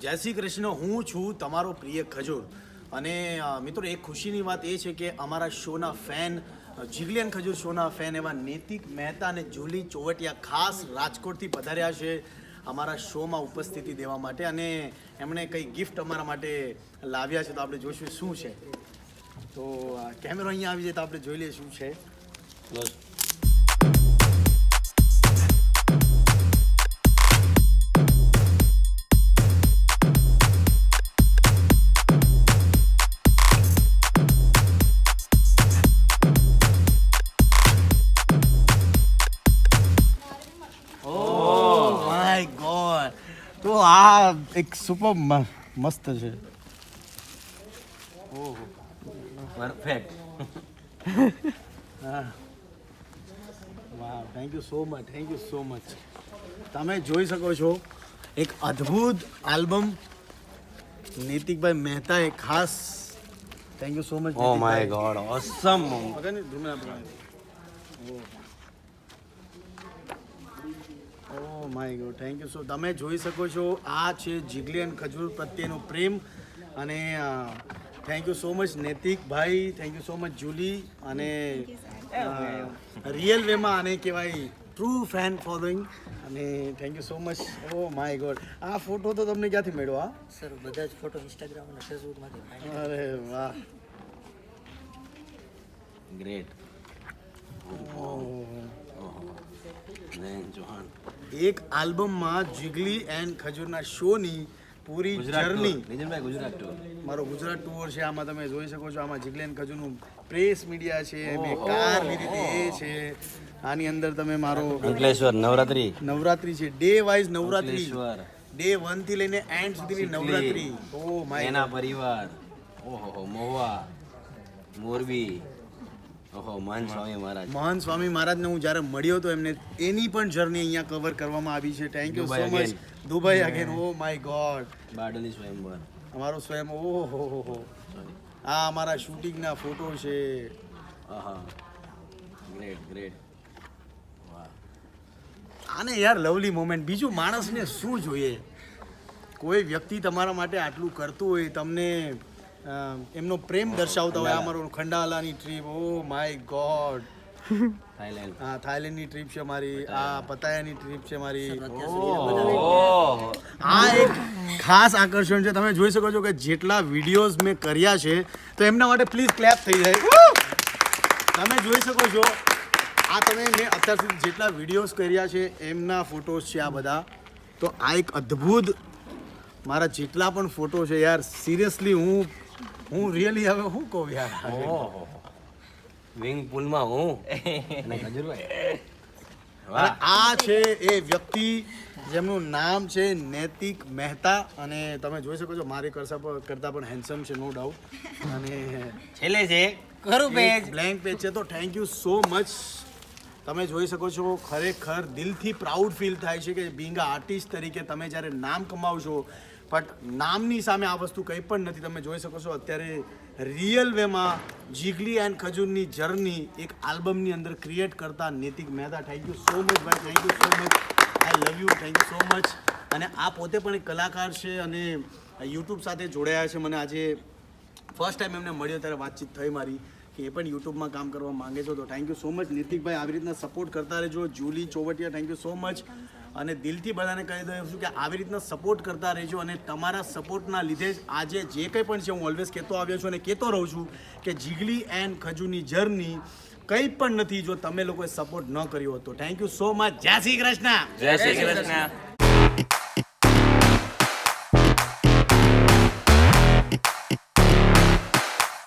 જય શ્રી કૃષ્ણ, હું છું તમારો પ્રિય ખજૂર. અને મિત્રો, એક ખુશીની વાત એ છે કે અમારા શોના ફેન જીગલિયન ખજૂર શોના ફેન એવા નૈતિક મહેતા અને જુલી ચોવટિયા ખાસ રાજકોટથી પધાર્યા છે અમારા શોમાં ઉપસ્થિતિ દેવા માટે અને એમણે કંઈ ગિફ્ટ અમારા માટે લાવ્યા છે તો આપણે જોઈશું શું છે. તો કેમેરો અહીંયા આવી જાય તો આપણે જોઈ લઈએ શું છે. માય તો આ એક સુપર મસ્ત છે પરફેક્ટ હા વાહ thank you so much thank you so much તમે જોઈ શકો છો એક અદ્ભુત આલ્બમ નૈતિકભાઈ મહેતાએ ખાસ thank you so much oh my god awesome oh my god thank you so તમે જોઈ શકો છો આ છે જીગલી અને ખજૂર પ્રત્યેનો પ્રેમ. અને thank you so much નૈતિકભાઈ. Thank you so much Julie અને રિયલ વેમાં આને કહેવાય ટ્રુ ફેન ફોલોઈંગ અને thank you so much oh my god આ ફોટો તો તમને ક્યાંથી મળ્યો આ સર બધા જ ફોટો ઇન્સ્ટાગ્રામ અને ફેસબુકમાંથી અરે વાહ. ગ્રેટ એક આલ્બમમાં જીગલી એન્ડ ખજૂરના શોની પૂરી જર્ની. નિજનભાઈ ગુજરાત ટુર મારો ગુજરાત ટુર છે આમાં તમે જોઈ શકો છો આમાં જીગલેન ખજૂરનું પ્રેસ મીડિયા છે મેં કાર લીધી એ છે. આની અંદર તમે મારો અંકલેશ્વર નવરાત્રી. નવરાત્રી છે. Day wise Navratri. ડે વનથી લઈને એન્ડ સુધીની નવરાત્રી. ઓ માય એના પરિવાર. ઓહો મોવા મોરબી. ઓહો માન સ્વામી મહારાજ. મહાન સ્વામી મહારાજને હું જ્યારે મળ્યો હતો એમને એની પણ જર્ની અહીંયા કવર કરવામાં આવી છે. Thank you so much Dubai again oh my god બાડલી સ્વયંવર અમારો સ્વયં ઓ હો હો હો આ અમારા શૂટિંગના ફોટો છે. આહા. ગ્રેટ ગ્રેટ આને યાર લવલી મોમેન્ટ બીજું માણસને શું જોઈએ? કોઈ વ્યક્તિ તમારા માટે આટલું કરતું હોય તમને એમનો પ્રેમ દર્શાવતા હોય અમારો ખંડાલાની trip oh my god Thailand. આ થાઈલેન્ડની ટ્રીપ છે મારી આ પતાયાની ટ્રીપ છે મારી. ઓહો આ એક ખાસ આકર્ષણ છે. તમે જોઈ શકો છો કે જેટલા વિડીયોઝ મેં કર્યા છે તો એમના માટે પ્લીઝ ક્લેપ થઈ જાય. તમે જોઈ શકો છો આ તમે મેં અત્યાર સુધી જેટલા વિડીયોઝ કર્યા છે એમના ફોટોઝ છે આ બધા. તો આ એક અદ્ભુત મારા જેટલા પણ ફોટો છે યાર સિરિયસલી હું હું રિયલી હવે શું કહું યાર? ઓહો વિંગ પુલમાં હું? અને ખજુરભાઈ? આ છે એ વ્યક્તિ જેમનું નામ છે નૈતિક મહેતા અને તમે જોઈ શકો છો મારી કરતા કરતાં પણ હેન્ડસમ છે નો ડાઉટ અને છેલ્લે છે. ખરું પેજ બ્લેન્ક પેજ છે તો થેન્ક યુ સો મચ તમે જોઈ શકો છો ખરેખર દિલથી પ્રાઉડ ફીલ થાય છે કે બિંગ આર્ટિસ્ટ તરીકે તમે જ્યારે નામ કમાવશો બટ નામની સામે આ વસ્તુ કંઈ પણ નથી, તમે જોઈ શકો છો અત્યારે રિયલ વેમાં જીગલી એન્ડ ખજૂરની જર્ની એક આલ્બમની અંદર ક્રિએટ કરતા Naitik Mehta. Thank you so much ભાઈ thank you so much I love you thank you so much અને આ પોતે પણ એક કલાકાર છે અને યુટ્યુબ સાથે જોડાયા છે. મને આજે ફર્સ્ટ ટાઈમ એમને મળ્યો ત્યારે વાતચીત થઈ મારી કે એ પણ યુટ્યુબમાં કામ કરવા માંગે છો. તો થેન્ક યુ સો મચ નીતિકભાઈ આવી રીતના સપોર્ટ કરતા રહેજો. Julie Chovatiya thank you so much અને દિલથી બધાને કહી દઉં છું કે આવી રીતના સપોર્ટ કરતા રહેજો અને તમારા સપોર્ટના લીધે જ આજે જે કંઈ પણ છે હું ઓલવેઝ કહેતો આવ્યો છું અને કહેતો રહું છું કે જીગલી એન્ડ ખજૂની જર્ની કંઈ પણ નથી જો તમે લોકોએ સપોર્ટ ન કર્યો હતો થેન્ક યુ સો મચ જય શ્રી કૃષ્ણ. જય શ્રી કૃષ્ણ.